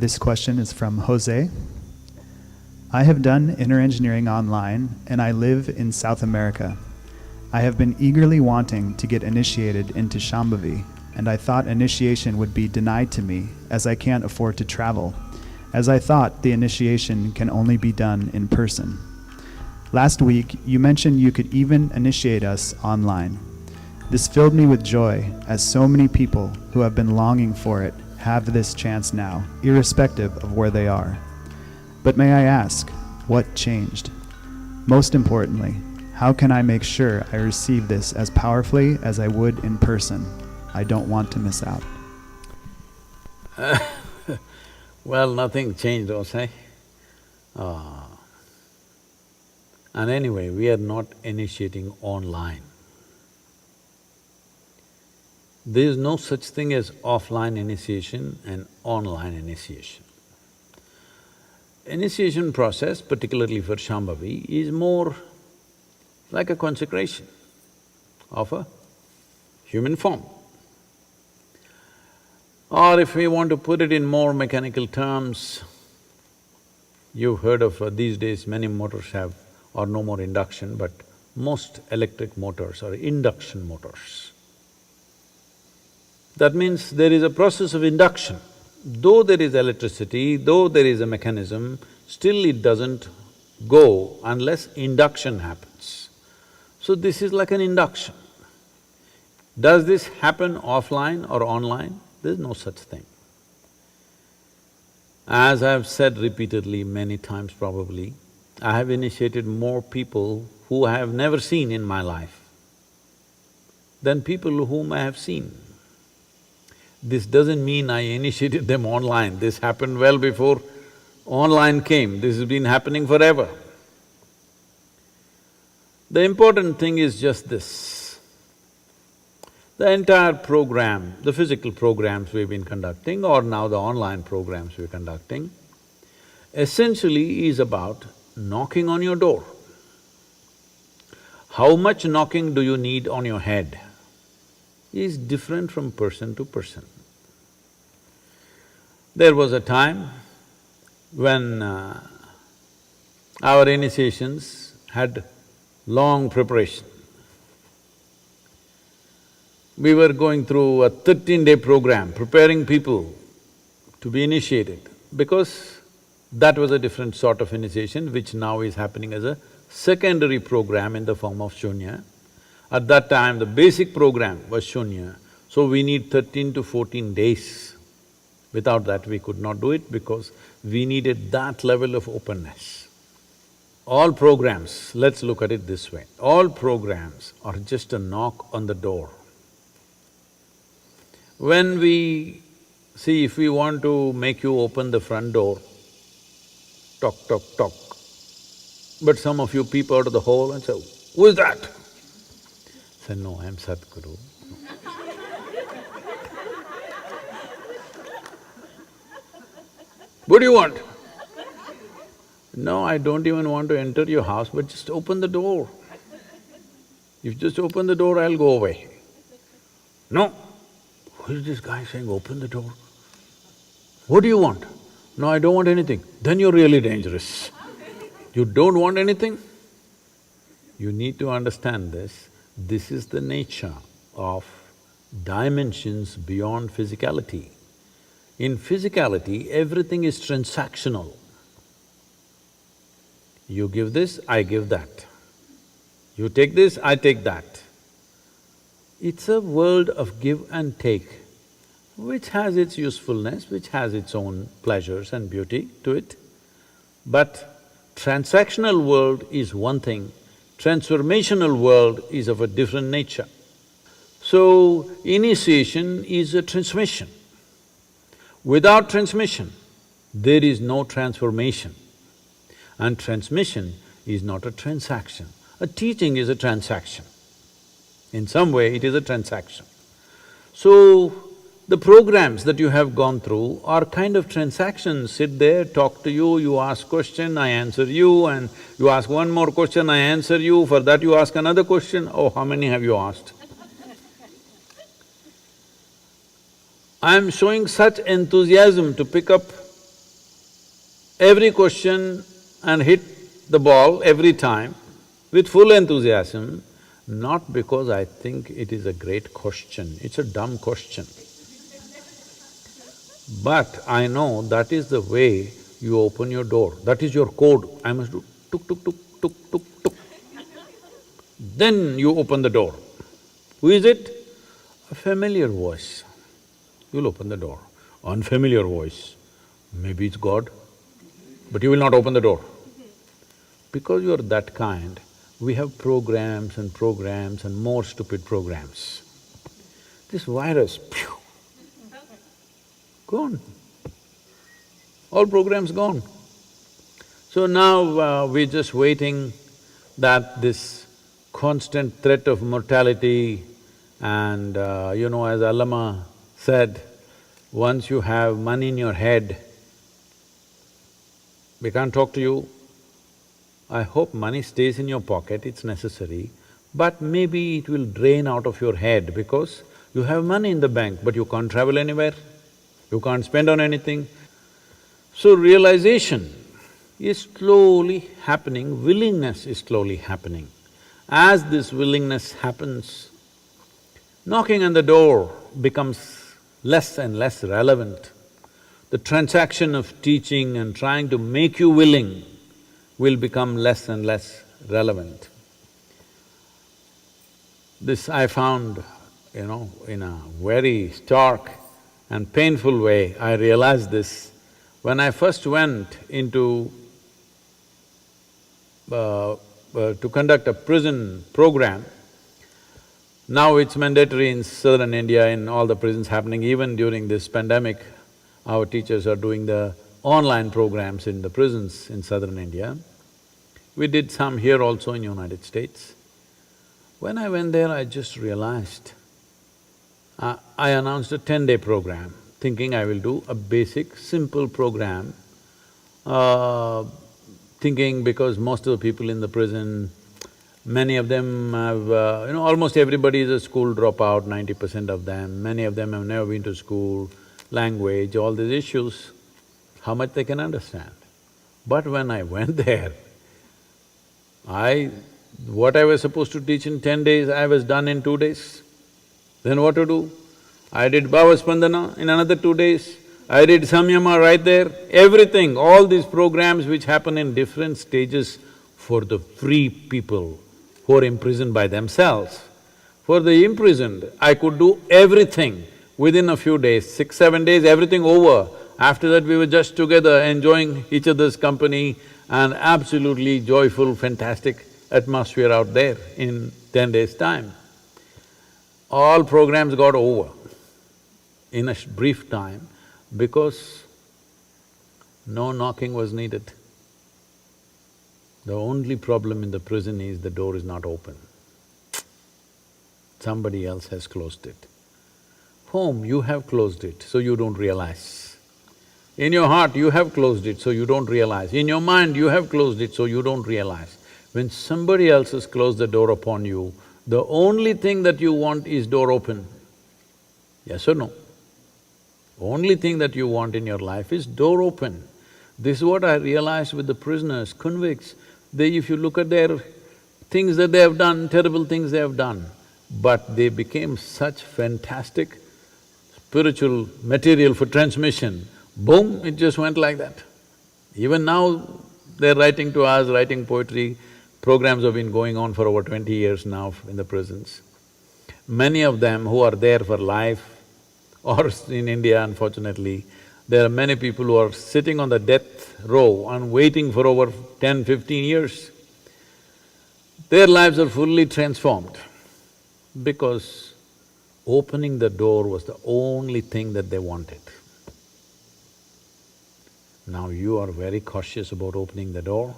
This question is from Jose. I have done inner engineering online and I live in South America. I have been eagerly wanting to get initiated into Shambhavi, and I thought initiation would be denied to me as I can't afford to travel, as I thought the initiation can only be done in person. Last week, you mentioned you could even initiate us online. This filled me with joy, as so many people who have been longing for it have this chance now, irrespective of where they are. But may I ask, what changed? Most importantly, how can I make sure I receive this as powerfully as I would in person? I don't want to miss out. Well, nothing changed, Jose. Ah. And anyway, we are not initiating online. There is no such thing as offline initiation and online initiation. Initiation process, particularly for Shambhavi, is more like a consecration of a human form. Or if we want to put it in more mechanical terms, you've heard of uh, these days many motors have or no more induction, but most electric motors are induction motors. That means there is a process of induction. Though there is electricity, though there is a mechanism, still it doesn't go unless induction happens. So this is like an induction. Does this happen offline or online? There's no such thing. As I've said repeatedly, many times probably, I have initiated more people who I have never seen in my life than people whom I have seen. This doesn't mean I initiated them online, this happened well before online came, this has been happening forever. The important thing is just this. The entire program, the physical programs we've been conducting or now the online programs we're conducting, essentially is about knocking on your door. How much knocking do you need on your head is different from person to person. There was a time when uh, our initiations had long preparation. We were going through a thirteen-day program, preparing people to be initiated, because that was a different sort of initiation which now is happening as a secondary program in the form of Shunya. At that time, the basic program was Shunya, so we need thirteen to fourteen days. Without that, we could not do it because we needed that level of openness. All programs, let's look at it this way, all programs are just a knock on the door. When we… see, if we want to make you open the front door, talk, talk, talk, but some of you peep out of the hole and say, who is that? Say, no, I'm Sadhguru. What do you want? No, I don't even want to enter your house, but just open the door. If you just open the door, I'll go away. No. Who is this guy saying, open the door? What do you want? No, I don't want anything. Then you're really dangerous. You don't want anything? You need to understand this. This is the nature of dimensions beyond physicality. In physicality, everything is transactional. You give this, I give that. You take this, I take that. It's a world of give and take, which has its usefulness, which has its own pleasures and beauty to it. But transactional world is one thing, transformational world is of a different nature. So, initiation is a transmission. Without transmission, there is no transformation. And transmission is not a transaction. A teaching is a transaction. In some way, it is a transaction. So, the programs that you have gone through are kind of transactions, sit there, talk to you, you ask question, I answer you, and you ask one more question, I answer you, for that you ask another question, oh, how many have you asked? I am showing such enthusiasm to pick up every question and hit the ball every time with full enthusiasm, not because I think it is a great question, it's a dumb question. But I know that is the way you open your door, that is your code. I must do tuk tuk tuk tuk tuk tuk. Then you open the door. Who is it? A familiar voice. You'll open the door. Unfamiliar voice, maybe it's God, but you will not open the door. Because you're that kind, we have programs and programs and more stupid programs. This virus, phew, gone. All programs gone. So now uh, we're just waiting that this constant threat of mortality and uh, you know, as Allama said, once you have money in your head, we can't talk to you. I hope money stays in your pocket, it's necessary, but maybe it will drain out of your head because you have money in the bank, but you can't travel anywhere, you can't spend on anything. So realization is slowly happening, willingness is slowly happening. As this willingness happens, knocking on the door becomes less and less relevant. The transaction of teaching and trying to make you willing will become less and less relevant. This I found, you know, in a very stark and painful way, I realized this. When I first went into uh, uh, to conduct a prison program, now it's mandatory in southern India, in all the prisons happening, even during this pandemic, our teachers are doing the online programs in the prisons in southern India. We did some here also in the United States. When I went there, I just realized, uh, I announced a ten-day program, thinking I will do a basic, simple program, uh, thinking because most of the people in the prison Many of them have, uh, you know, almost everybody is a school dropout, ninety percent of them. Many of them have never been to school, language, all these issues, how much they can understand. But when I went there, I… what I was supposed to teach in ten days, I was done in two days. Then what to do? I did Bhavaspandana in another two days. I did Samyama right there, everything, all these programs which happen in different stages for the free people who are imprisoned by themselves. For the imprisoned, I could do everything within a few days, six, seven days, everything over. After that, we were just together enjoying each other's company and absolutely joyful, fantastic atmosphere out there in ten days' time. All programs got over in a brief time because no knocking was needed. The only problem in the prison is the door is not open. Somebody else has closed it. Home, you have closed it, so you don't realize. In your heart, you have closed it, so you don't realize. In your mind, you have closed it, so you don't realize. When somebody else has closed the door upon you, the only thing that you want is door open. Yes or no? Only thing that you want in your life is door open. This is what I realized with the prisoners, convicts. They… if you look at their things that they have done, terrible things they have done, but they became such fantastic spiritual material for transmission, boom, it just went like that. Even now, they're writing to us, writing poetry, programs have been going on for over twenty years now in the prisons. Many of them who are there for life or in India unfortunately, there are many people who are sitting on the death row and waiting for over 10, 15 years. Their lives are fully transformed because opening the door was the only thing that they wanted. Now you are very cautious about opening the door.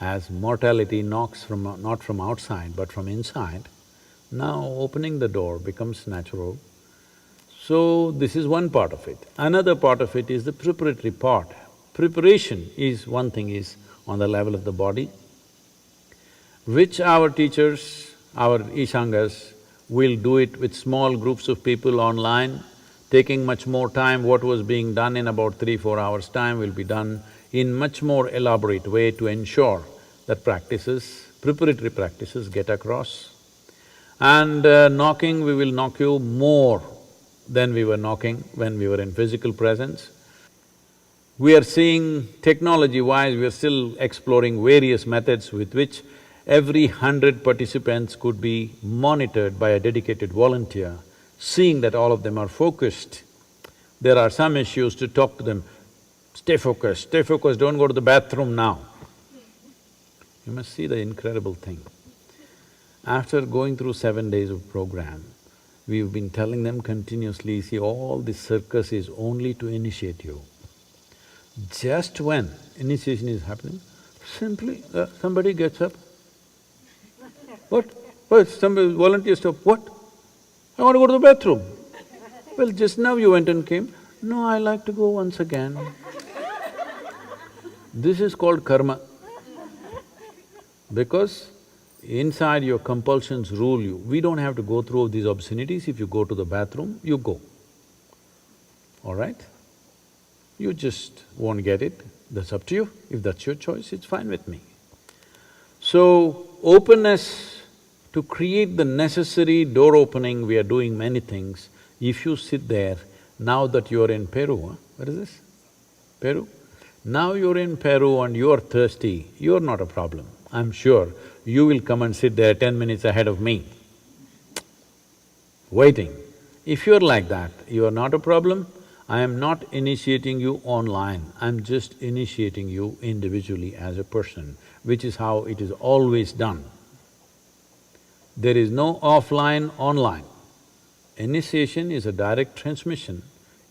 As mortality knocks from… not from outside but from inside, now opening the door becomes natural so, this is one part of it. Another part of it is the preparatory part. Preparation is… one thing is on the level of the body, which our teachers, our Ishangas will do it with small groups of people online taking much more time, what was being done in about three, four hours' time will be done in much more elaborate way to ensure that practices, preparatory practices get across. And uh, knocking, we will knock you more than we were knocking when we were in physical presence. We are seeing technology-wise, we are still exploring various methods with which every hundred participants could be monitored by a dedicated volunteer, seeing that all of them are focused. There are some issues to talk to them, stay focused, stay focused, don't go to the bathroom now. You must see the incredible thing. After going through seven days of program, we've been telling them continuously, see, all this circus is only to initiate you. Just when initiation is happening, simply uh, somebody gets up. What? What? Somebody volunteers stop, what? I want to go to the bathroom. Well, just now you went and came. No, I like to go once again. This is called karma. Because inside your compulsions rule you. We don't have to go through these obscenities. If you go to the bathroom, you go. All right? You just won't get it, that's up to you. If that's your choice, it's fine with me. So, openness to create the necessary door opening, we are doing many things. If you sit there, now that you're in Peru, huh? what is this? Peru? Now you're in Peru and you're thirsty, you're not a problem. I'm sure you will come and sit there ten minutes ahead of me, waiting. If you're like that, you are not a problem. I am not initiating you online, I'm just initiating you individually as a person, which is how it is always done. There is no offline, online. Initiation is a direct transmission.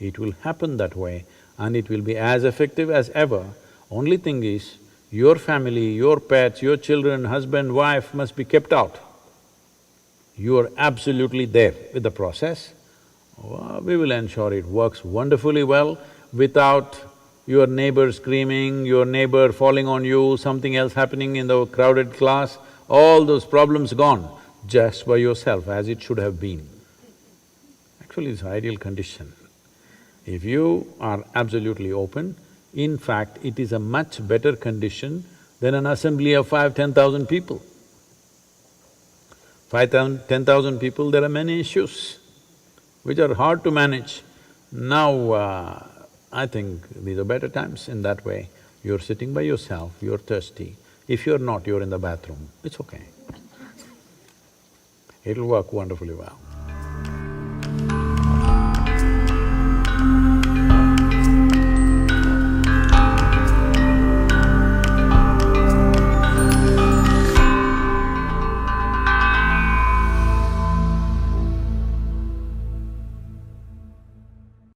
It will happen that way and it will be as effective as ever. Only thing is, your family, your pets, your children, husband, wife must be kept out. You are absolutely there with the process. Well, we will ensure it works wonderfully well without your neighbor screaming, your neighbor falling on you, something else happening in the crowded class, all those problems gone just by yourself as it should have been. Actually, it's ideal condition. If you are absolutely open, in fact, it is a much better condition than an assembly of five, ten thousand people. Five thousand, ten thousand people, there are many issues which are hard to manage. Now, uh, I think these are better times in that way. You're sitting by yourself, you're thirsty. If you're not, you're in the bathroom, it's okay. It'll work wonderfully well.